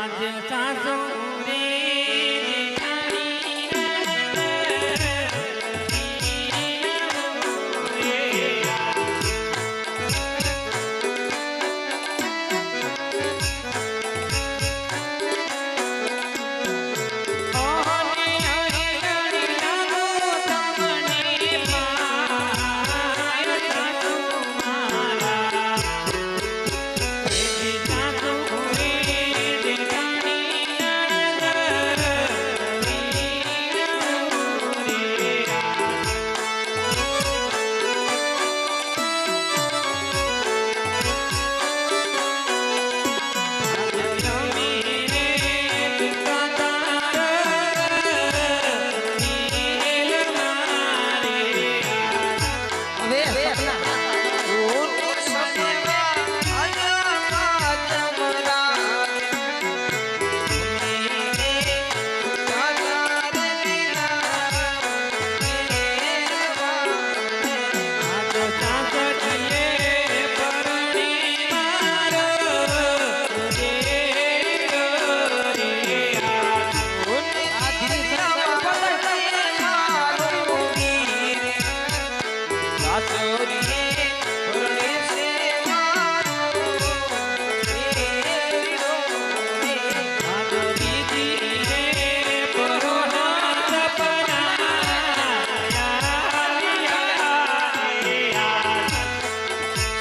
આજ સાસુ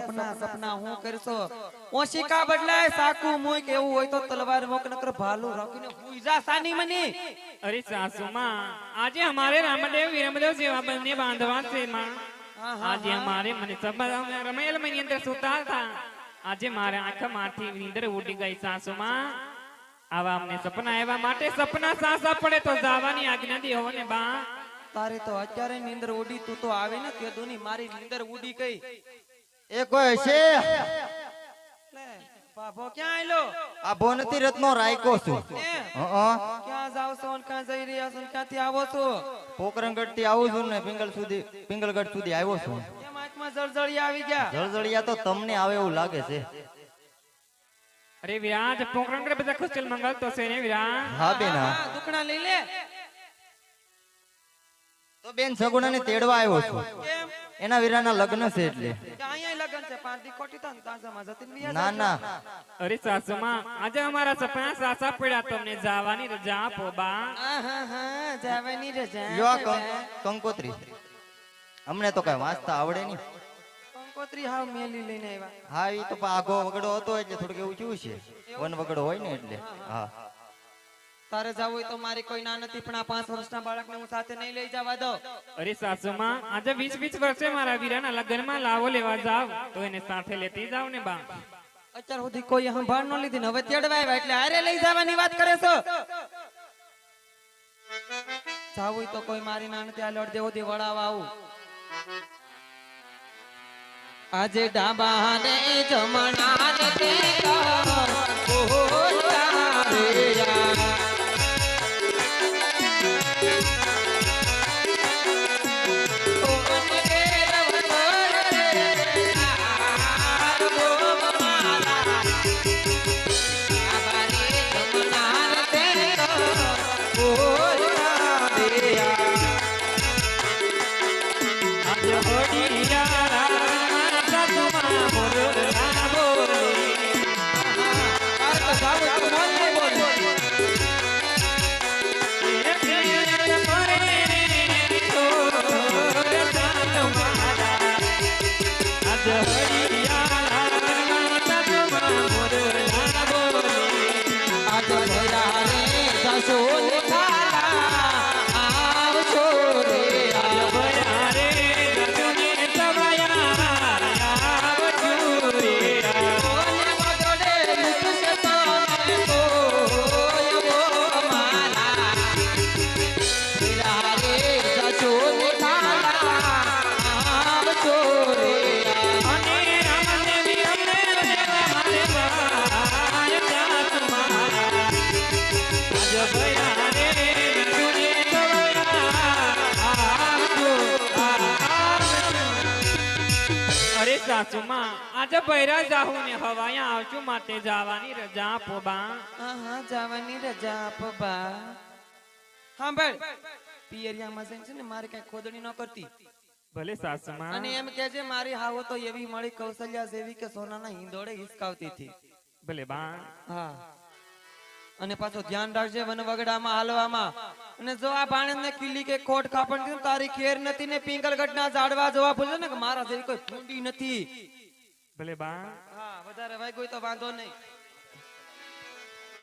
સપના સપના હું કરશો? ઓશિકા બદલાય સાકુ મોય કે એવું હોય તો તલવાર મોક નકર ભાલુ રાખીને હુઈજા સાની મની. અરે સાસુમાં આજે અમારે રામદેવ વિરમદેવ જેવા બંને બાંધવા છે માં. આજે અમારે મને સભા રમેલ મની અંદર સુતા હતા. આજે મારા આંખમાંથી નીંદર ઉડી ગઈ સાસુમાં. આવા અમને સપના આવ્યા માટે સપના સાસા પડે તો જાવાની આજ્ઞા દી હોને બા. તારે તો અત્યારે નીંદર ઉડી તું તો આવે ને કે દુની મારી નીંદર ઉડી ગઈ. એ કોઈ છે? બાબો ક્યાં આયલો? આ ભોનતી રત્નો રાયકો છું. ક્યાં જાવ છો ને ક્યાં જઈ રહ્યા છો ને ક્યાંથી આવો છો? પોકરણગઢથી આવું છું ને પિંગલ સુધી પિંગલગઢ સુધી આવ્યો છું. કેમ આંખમાં જળજળિયા આવી ગયા. જળજળિયા તો તમને આવે એવું લાગે છે. અરે વિરાજ પોકરણગઢ બધા ખુશલ મંગલ તો છે ને વિરાજ? હા બેના દુકડા લઈ લે. તો બેન સગુણા ને તેડવા આવ્યો છું. કેમ એના વીરાના લગ્ન છે એટલે. છે પાંચ દી ને તાજામાં જતી ને વ્યા ના ના. અરે સાસુમાં આજે અમારા સપના સાસા પડ્યા તમને જવાની રજા આપો બા. જવાની રજા લ્યો કંકોત્રી. અમને તો કઈ વાંચતા આવડે નહીં. કંકોત્રી હાવ મેલી લઈને આવ્યા. હા એ તો પા વગડો હતો એટલે થોડુંક એવું થયું છે. વન વગડો હોય ને એટલે. હા. તારે જવું હોય તો મારી કોઈ ના નથી પણ આ પાંચ વર્ષના બાળકને હું સાથે નહીં લઈ જવા દો અરે સાસુમાં આજે વીસ વીસ વર્ષે મારા વીરાના લગ્નમાં લાવો લેવા જાવ તો એને સાથે લેતી જાવ ને બા. અત્યાર સુધી કોઈ સંભાળ ન લીધી હવે તેડવા આવ્યા એટલે આરે લઈ જવાની વાત કરે છો. જાવું હોય તો કોઈ મારી ના નથી આ લડ દેવો દી વળાવા આવું. આજે ડાબા ને જમણા Нашего અરે સાસુમાં આજે બૈરા જાહુ ને હવાયા આવશું માટે જવાની રજા આપો બા. હા હા જવાની રજા આપો બા. સાંભળ પિયરિયામાં જઈને છે ને મારે કઈ ખોદણી ન કરતી. ભલે સાસુમાં. અને એમ કે છે મારી હાવો તો એવી મળી કૌશલ્યા જેવી કે સોનાના હિંદોળે હિસકાવતી હતી. ભલે બા. હા. અને પાછો ધ્યાન રાખજે વનવગડામાં હાલવામાં. અને જો આ ભાણેજને કિલ્લી કે કોટ કાપણ કીધું, તારી ખેર નથી ને પિંગલગઢના ઝાડવા જોવા પૂછે ને કે મારા જેવી કોઈ ફૂંડી નથી? ભલે બા હા વધારે ભાઈ કોઈ તો વાંધો નહીં.